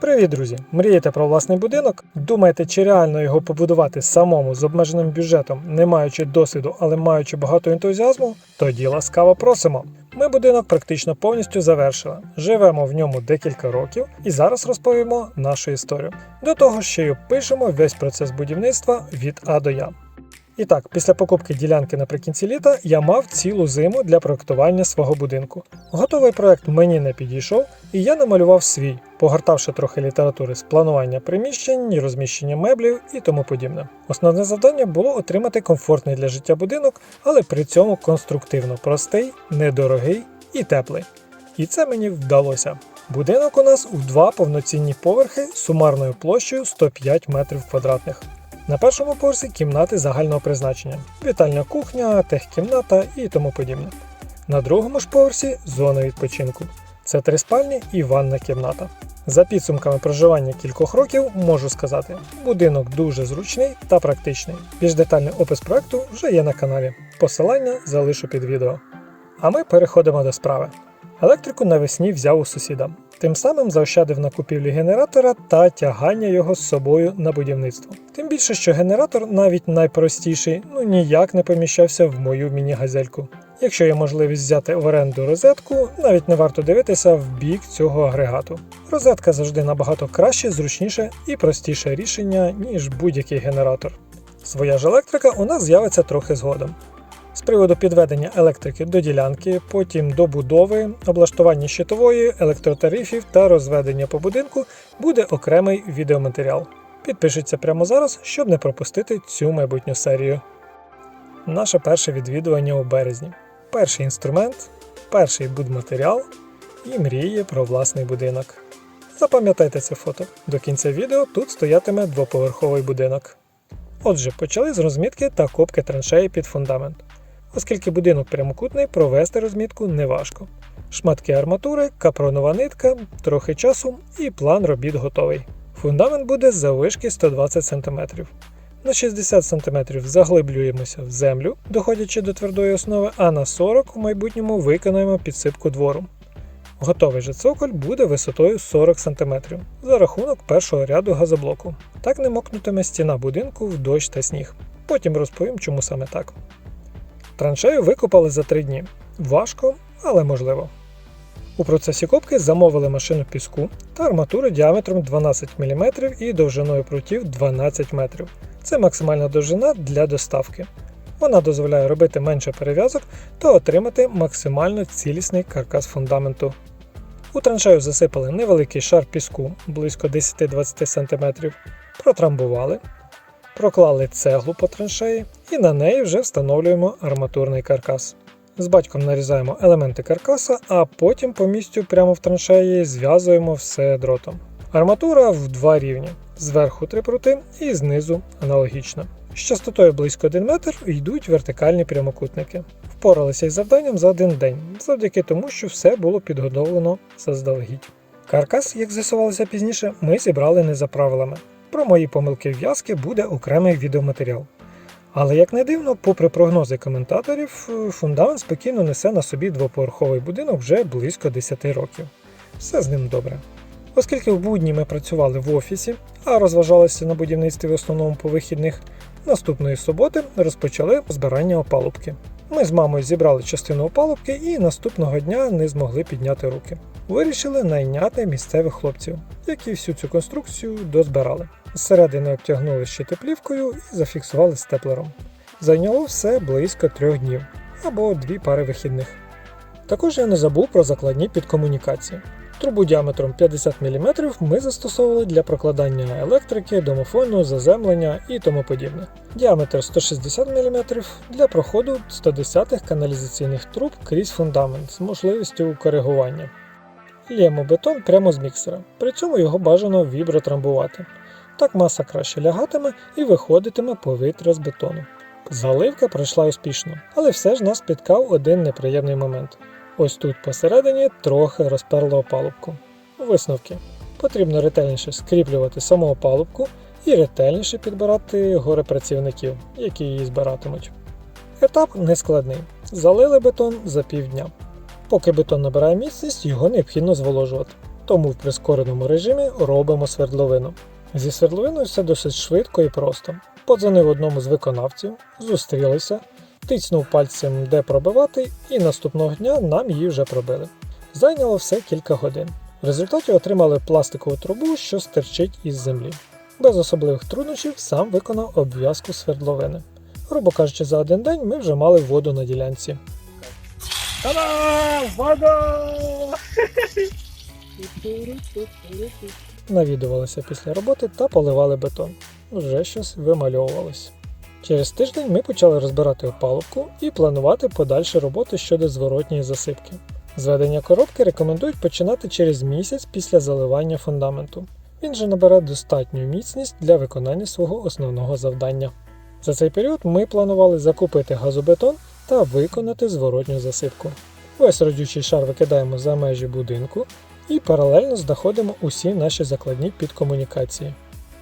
Привіт, друзі! Мрієте про власний будинок? Думаєте, чи реально його побудувати самому з обмеженим бюджетом, не маючи досвіду, але маючи багато ентузіазму? Тоді ласкаво просимо. Ми будинок практично повністю завершили. Живемо в ньому декілька років і зараз розповімо нашу історію. До того ще й опишемо весь процес будівництва від А до Я. І так, після покупки ділянки наприкінці літа я мав цілу зиму для проектування свого будинку. Готовий проект мені не підійшов, і я намалював свій, погортавши трохи літератури з планування приміщень, розміщення меблів і тому подібне. Основне завдання було отримати комфортний для життя будинок, але при цьому конструктивно простий, недорогий і теплий. І це мені вдалося. Будинок у нас у два повноцінні поверхи з сумарною площею 105 метрів квадратних. На першому поверсі кімнати загального призначення: вітальня кухня, техкімната і тому подібне. На другому ж поверсі зона відпочинку. Це три спальні і ванна кімната. За підсумками проживання кількох років можу сказати, будинок дуже зручний та практичний. Більш детальний опис проекту вже є на каналі. Посилання залишу під відео. А ми переходимо до справи. Електрику навесні взяв у сусіда. Тим самим заощадив на купівлі генератора та тягання його з собою на будівництво. Тим більше, що генератор, навіть найпростіший, ну ніяк не поміщався в мою міні-газельку. Якщо є можливість взяти в оренду розетку, навіть не варто дивитися в бік цього агрегату. Розетка завжди набагато краще, зручніше і простіше рішення, ніж будь-який генератор. Своя ж електрика у нас з'явиться трохи згодом. З приводу підведення електрики до ділянки, потім до будови, облаштування щитової, електротарифів та розведення по будинку буде окремий відеоматеріал. Підпишіться прямо зараз, щоб не пропустити цю майбутню серію. Наше перше відвідування у березні. Перший інструмент, перший будматеріал і мріє про власний будинок. Запам'ятайте це фото. До кінця відео тут стоятиме двоповерховий будинок. Отже, почали з розмітки та копки траншеї під фундамент. Оскільки будинок прямокутний, провести розмітку неважко. Шматки арматури, капронова нитка, трохи часу і план робіт готовий. Фундамент буде заввишки 120 см. На 60 см заглиблюємося в землю, доходячи до твердої основи, а на 40 у майбутньому виконаємо підсипку двору. Готовий же цоколь буде висотою 40 см за рахунок першого ряду газоблоку. Так не мокнутиме стіна будинку в дощ та сніг. Потім розповім, чому саме так. Траншею викопали за 3 дні. Важко, але можливо. У процесі копки замовили машину піску та арматури діаметром 12 мм і довжиною прутів 12 метрів. Це максимальна довжина для доставки. Вона дозволяє робити менше перев'язок та отримати максимально цілісний каркас фундаменту. У траншею засипали невеликий шар піску близько 10-20 см, протрамбували, проклали цеглу по траншеї і на неї вже встановлюємо арматурний каркас. З батьком нарізаємо елементи каркаса, а потім по місцю прямо в траншеї зв'язуємо все дротом. Арматура в два рівні: зверху три прути і знизу аналогічно. З частотою близько 1 метр йдуть вертикальні прямокутники. Впоралися із завданням за один день, завдяки тому, що все було підготовлено заздалегідь. Каркас, як з'ясувалося пізніше, ми зібрали не за правилами. Про мої помилки в'язки буде окремий відеоматеріал. Але як не дивно, попри прогнози коментаторів, фундамент спокійно несе на собі двоповерховий будинок вже близько 10 років. Все з ним добре. Оскільки в будні ми працювали в офісі, а розважалися на будівництві в основному по вихідних, наступної суботи розпочали збирання опалубки. Ми з мамою зібрали частину опалубки і наступного дня не змогли підняти руки. Вирішили найняти місцевих хлопців, які всю цю конструкцію дозбирали. Зсередини обтягнули щитоплівкою і зафіксували степлером. Зайняло все близько трьох днів або дві пари вихідних. Також я не забув про закладні підкомунікації. Трубу діаметром 50 мм ми застосовували для прокладання електрики, домофону, заземлення і тому подібне. Діаметр 160 мм для проходу 110-х каналізаційних труб крізь фундамент з можливістю коригування. Лємо бетон прямо з міксера, при цьому його бажано вібротрамбувати. Так маса краще лягатиме і виходитиме повітря з бетону. Заливка пройшла успішно, але все ж нас спіткав один неприємний момент. Ось тут посередині трохи розперло опалубку. Висновки. Потрібно ретельніше скріплювати саму опалубку і ретельніше підбирати гори працівників, які її збиратимуть. Етап нескладний. Залили бетон за півдня. Поки бетон набирає міцність, його необхідно зволожувати. тому в прискореному режимі робимо свердловину. Зі свердловиною все досить швидко і просто. Подзвонив одному з виконавців, зустрілися, тицнув пальцем, де пробивати, і наступного дня нам її вже пробили. Зайняло все кілька годин. В результаті отримали пластикову трубу, що стирчить із землі. Без особливих труднощів сам виконав обв'язку свердловини. Грубо кажучи, за один день ми вже мали воду на ділянці. Та-дам! Вода! Навідувалися після роботи та поливали бетон. Вже щось вимальовувалось. Через тиждень ми почали розбирати опалубку і планувати подальші роботи щодо зворотньої засипки. Зведення коробки рекомендують починати через місяць після заливання фундаменту. Він же набере достатню міцність для виконання свого основного завдання. За цей період ми планували закупити газобетон та виконати зворотню засипку. Весь родючий шар викидаємо за межі будинку і паралельно знаходимо усі наші закладні підкомунікації.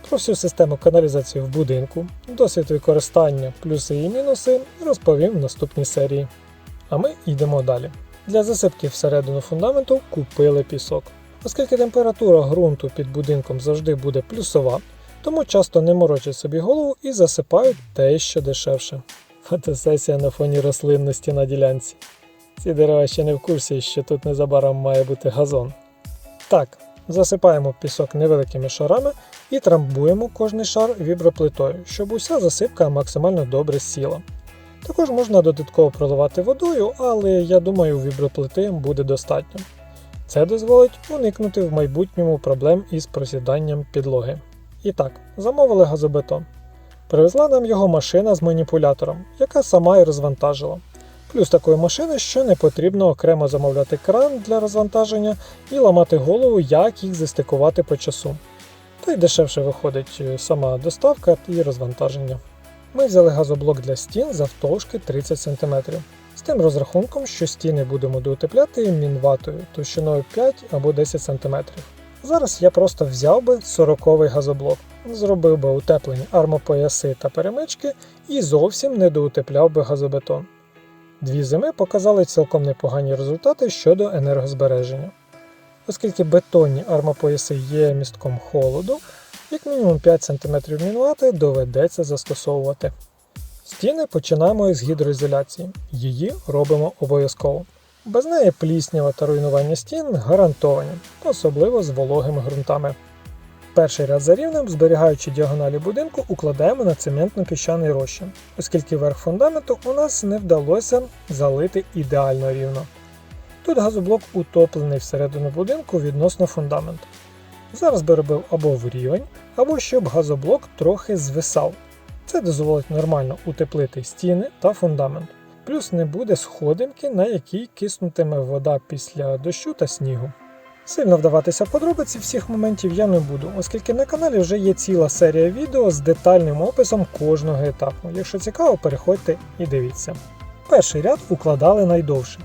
Про всю систему каналізації в будинку, досвід використання, плюси і мінуси розповім в наступній серії. А ми йдемо далі. Для засипки всередину фундаменту купили пісок. Оскільки температура ґрунту під будинком завжди буде плюсова, тому часто не морочать собі голову і засипають те, що дешевше. Фотосесія на фоні рослинності на ділянці. Ці дерева ще не в курсі, що тут незабаром має бути газон. Так, засипаємо пісок невеликими шарами і трамбуємо кожний шар віброплитою, щоб уся засипка максимально добре сіла. Також можна додатково проливати водою, але я думаю, віброплити буде достатньо. Це дозволить уникнути в майбутньому проблем із просіданням підлоги. І так, замовили газобетон. Привезла нам його машина з маніпулятором, яка сама і розвантажила. Плюс такої машини, що не потрібно окремо замовляти кран для розвантаження і ламати голову, як їх застикувати по часу. Та й дешевше виходить е, сама доставка і розвантаження. Ми взяли газоблок для стін завтовшки 30 см. З тим розрахунком, що стіни будемо доутепляти мінватою товщиною 5 або 10 см. Зараз я просто взяв би 40-й газоблок, зробив би утеплені армопояси та перемички і зовсім не доутепляв би газобетон. Дві зими показали цілком непогані результати щодо енергозбереження. Оскільки бетонні армопояси є містком холоду, як мінімум 5 см мінувати доведеться застосовувати. Стіни починаємо із гідроізоляції. Її робимо обов'язково. Без неї пліснява та руйнування стін гарантовані, особливо з вологими ґрунтами. Перший ряд за рівнем, зберігаючи діагоналі будинку, укладаємо на цементно-піщаний розчин, оскільки верх фундаменту у нас не вдалося залити ідеально рівно. Тут газоблок утоплений всередину будинку відносно фундаменту. Зараз би робив або в рівень, або щоб газоблок трохи звисав. Це дозволить нормально утеплити стіни та фундамент. Плюс не буде сходинки, на якій киснутиме вода після дощу та снігу. Сильно вдаватися в подробиці всіх моментів я не буду, оскільки на каналі вже є ціла серія відео з детальним описом кожного етапу. Якщо цікаво, переходьте і дивіться. Перший ряд укладали найдовший,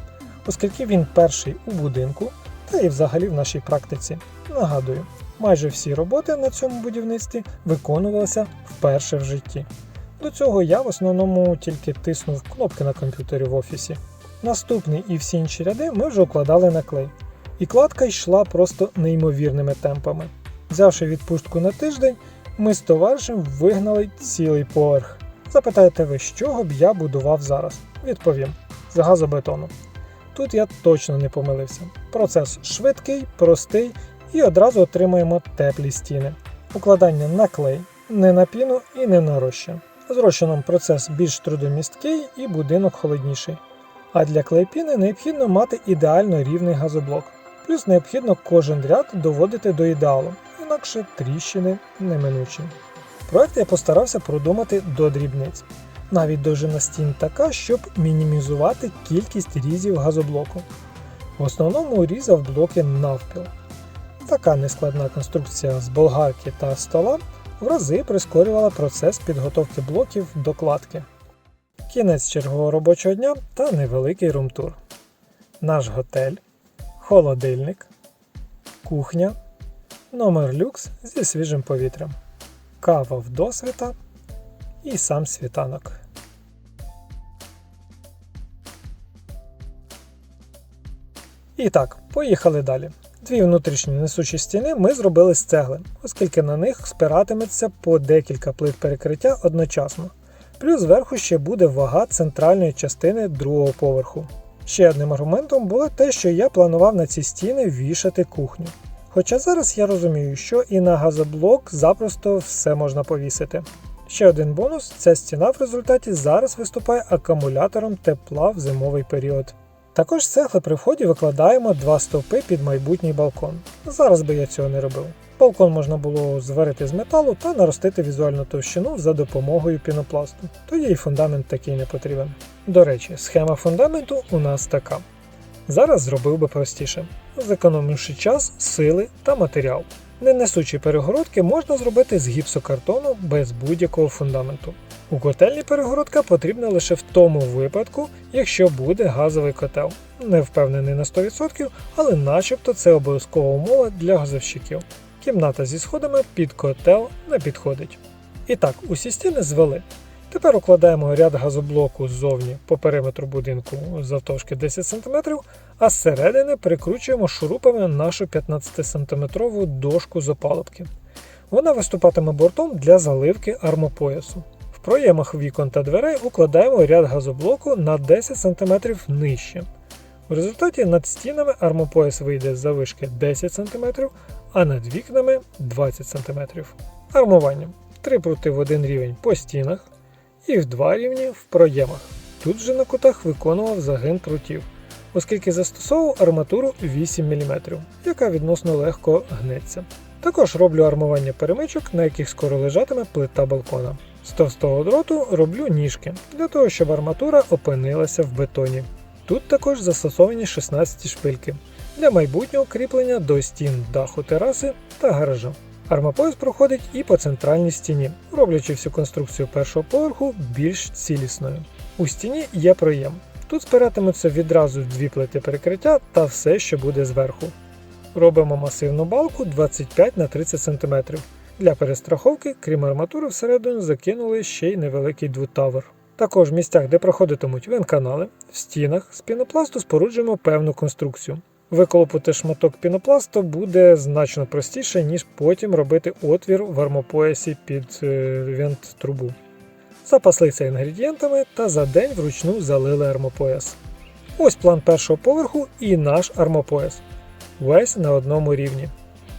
оскільки він перший у будинку та і взагалі в нашій практиці. Нагадую, майже всі роботи на цьому будівництві виконувалися вперше в житті. До цього я в основному тільки тиснув кнопки на комп'ютері в офісі. Наступний і всі інші ряди ми вже укладали на клей. І кладка йшла просто неймовірними темпами. Взявши відпустку на тиждень, ми з товаришем вигнали цілий поверх. Запитаєте ви, з чого б я будував зараз? Відповім: з газобетону. Тут я точно не помилився. Процес швидкий, простий і одразу отримаємо теплі стіни. Укладання на клей, не на піну і не на розчин. З розчином процес більш трудомісткий і будинок холодніший. А для клейпіни необхідно мати ідеально рівний газоблок. Плюс необхідно кожен ряд доводити до ідеалу, інакше тріщини неминучі. Проект я постарався продумати до дрібниць. Навіть довжина стін така, щоб мінімізувати кількість різів газоблоку. В основному різав блоки навпіл. Така нескладна конструкція з болгарки та стола в рази прискорювала процес підготовки блоків до кладки. Кінець чергового робочого дня та невеликий румтур. Наш готель, холодильник, кухня, номер люкс зі свіжим повітрям, кава в досвіта і сам світанок. І так, поїхали далі. Дві внутрішні несучі стіни ми зробили з цегли, оскільки на них спиратиметься по декілька плит перекриття одночасно. Плюс зверху ще буде вага центральної частини другого поверху. Ще одним аргументом було те, що я планував на ці стіни вішати кухню. Хоча зараз я розумію, що і на газоблок запросто все можна повісити. Ще один бонус: ця стіна в результаті зараз виступає акумулятором тепла в зимовий період. Також цегли при вході викладаємо два стовпи під майбутній балкон. Зараз би я цього не робив. Балкон можна було зварити з металу та наростити візуальну товщину за допомогою пінопласту. Тоді і фундамент такий не потрібен. До речі, схема фундаменту у нас така. Зараз зробив би простіше, зекономивши час, сили та матеріал. Ненесучі перегородки можна зробити з гіпсокартону без будь-якого фундаменту. У котельні перегородка потрібна лише в тому випадку, якщо буде газовий котел. Не впевнений на 100%, але начебто це обов'язкова умова для газовщиків. Кімната зі сходами під котел не підходить. І так, усі стіни звели. Тепер укладаємо ряд газоблоку ззовні по периметру будинку завтовшки 10 см, а зсередини прикручуємо шурупами нашу 15-сантиметрову дошку з опалубки. Вона виступатиме бортом для заливки армопоясу. В проємах вікон та дверей укладаємо ряд газоблоку на 10 см нижче. В результаті над стінами армопояс вийде за вишки 10 см, а над вікнами 20 см. Армування. Три прути в один рівень по стінах і в два рівні в проємах. Тут же на кутах виконував загин прутів, оскільки застосовував арматуру 8 мм, яка відносно легко гнеться. Також роблю армування перемичок, на яких скоро лежатиме плита балкона. З товстого дроту роблю ніжки для того, щоб арматура опинилася в бетоні. Тут також застосовані 16 шпильки для майбутнього кріплення до стін даху тераси та гаража. Армопояс проходить і по центральній стіні, роблячи всю конструкцію першого поверху більш цілісною. У стіні є проєм. Тут спиратимуться відразу дві плити перекриття та все, що буде зверху. Робимо масивну балку 25 на 30 см. Для перестраховки, крім арматури, всередину закинули ще й невеликий двутавер. Також в місцях, де проходитимуть венканали, в стінах з пінопласту споруджуємо певну конструкцію. Виколопити шматок пінопласту буде значно простіше, ніж потім робити отвір в армопоясі під е, вент-трубу. Запаслися інгредієнтами та за день вручну залили армопояс. Ось план першого поверху і наш армопояс. Весь на одному рівні.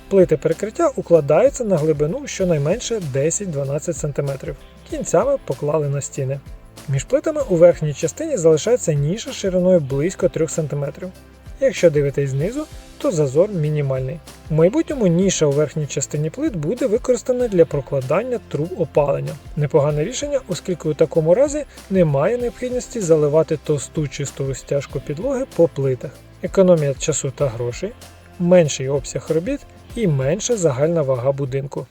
Плити перекриття укладаються на глибину щонайменше 10-12 см. Кінцями поклали на стіни. Між плитами у верхній частині залишається ніша шириною близько 3 см. Якщо дивитись знизу, то зазор мінімальний. У майбутньому ніша у верхній частині плит буде використана для прокладання труб опалення. Непогане рішення, оскільки у такому разі немає необхідності заливати товсту чисту стяжку підлоги по плитах. Економія часу та грошей, менший обсяг робіт і менша загальна вага будинку.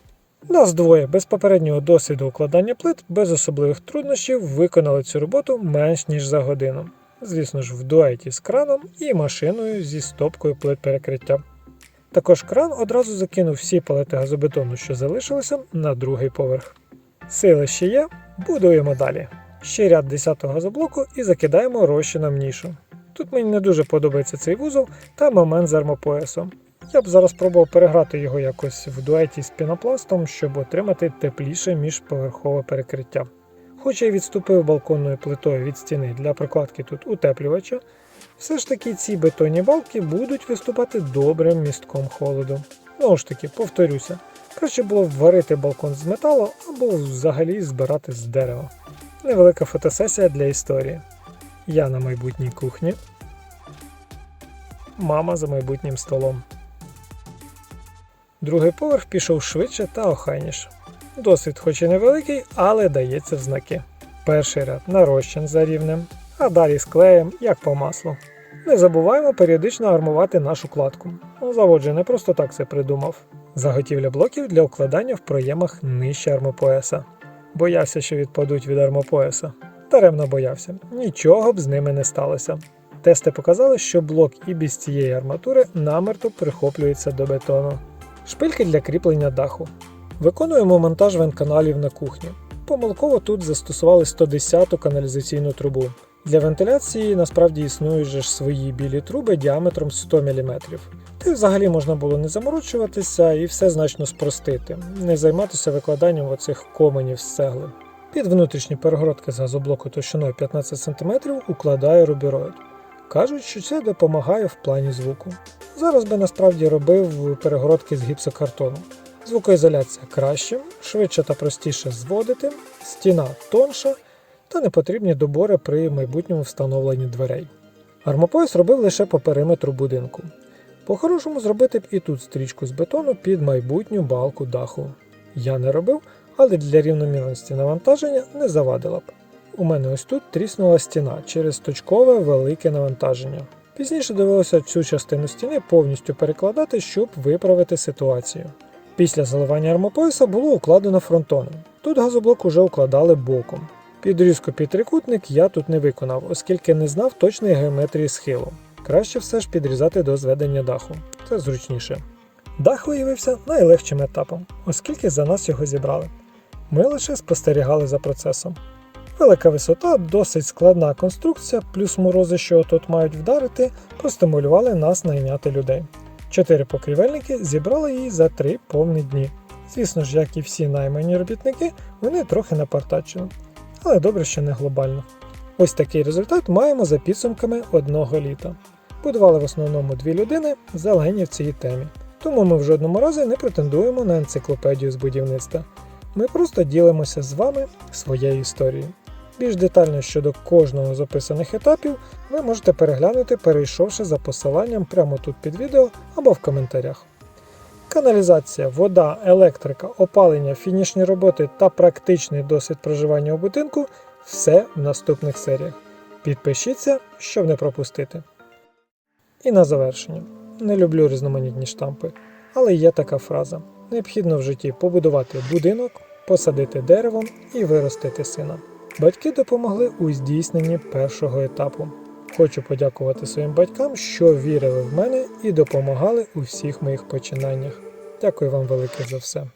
Нас двоє без попереднього досвіду укладання плит без особливих труднощів виконали цю роботу менш ніж за годину. Звісно ж, в дуеті з краном і машиною зі стопкою плит перекриття. Також кран одразу закинув всі палети газобетону, що залишилися, на другий поверх. Сили ще є, будуємо далі. Ще ряд 10-го газоблоку і закидаємо розчином нішу. Тут мені не дуже подобається цей вузол та момент з армопоясом. Я б зараз пробував переграти його якось в дуеті з пінопластом, щоб отримати тепліше міжповерхове перекриття. Хоч я й відступив балконною плитою від стіни для прокладки тут утеплювача, все ж таки ці бетонні балки будуть виступати добрим містком холоду. Знову ж таки, повторюся, краще було варити балкон з металу або взагалі збирати з дерева. Невелика фотосесія для історії. Я на майбутній кухні. Мама за майбутнім столом. Другий поверх пішов швидше та охайніше. Досвід хоч і невеликий, але дається в знаки. Перший ряд нарощен за рівнем, а далі з клеєм, як по маслу. Не забуваємо періодично армувати нашу кладку. Завод же не просто так це придумав. Заготівля блоків для укладання в проємах нижче армопояса. Боявся, що відпадуть від армопояса. Даремно боявся, нічого б з ними не сталося. Тести показали, що блок і без цієї арматури намертво прихоплюється до бетону. Шпильки для кріплення даху. Виконуємо монтаж вентканалів на кухні. Помилково тут застосували 110-ту каналізаційну трубу. Для вентиляції насправді існують же ж свої білі труби діаметром 100 мм. Та й взагалі можна було не заморочуватися і все значно спростити, не займатися викладанням оцих коменів з цегли. Під внутрішні перегородки з газоблоку товщиною 15 см укладаю рубіроїд. Кажуть, що це допомагає в плані звуку. Зараз би насправді робив перегородки з гіпсокартону. Звукоізоляція краще, швидше та простіше зводити, стіна тонша та не потрібні добори при майбутньому встановленні дверей. Армопояс робив лише по периметру будинку. По-хорошому зробити б і тут стрічку з бетону під майбутню балку даху. Я не робив, але для рівномірності навантаження не завадила б. У мене ось тут тріснула стіна через точкове велике навантаження. Пізніше довелося цю частину стіни повністю перекладати, щоб виправити ситуацію. Після заливання армопояса було укладено фронтоном. Тут газоблок уже укладали боком. Підрізку під трикутник я тут не виконав, оскільки не знав точної геометрії схилу. Краще все ж підрізати до зведення даху. Це зручніше. Дах виявився найлегшим етапом, оскільки за нас його зібрали. Ми лише спостерігали за процесом. Велика висота, досить складна конструкція, плюс морози, що тут мають вдарити, простимулювали нас найняти людей. Чотири покрівельники зібрали її за три повні дні. Звісно ж, як і всі наймані робітники, вони трохи напартачили. Але добре, що не глобально. Ось такий результат маємо за підсумками одного літа. Будували в основному дві людини, зелені в цій темі. Тому ми в жодному разі не претендуємо на енциклопедію з будівництва. Ми просто ділимося з вами своєю історією. Більш детально щодо кожного з описаних етапів ви можете переглянути, перейшовши за посиланням прямо тут під відео або в коментарях. Каналізація, вода, електрика, опалення, фінішні роботи та практичний досвід проживання у будинку все в наступних серіях. Підпишіться, щоб не пропустити. І на завершення. Не люблю різноманітні штампи, але є така фраза: необхідно в житті побудувати будинок, посадити дерево і виростити сина. Батьки допомогли у здійсненні першого етапу. Хочу подякувати своїм батькам, що вірили в мене і допомагали у всіх моїх починаннях. Дякую вам велике за все.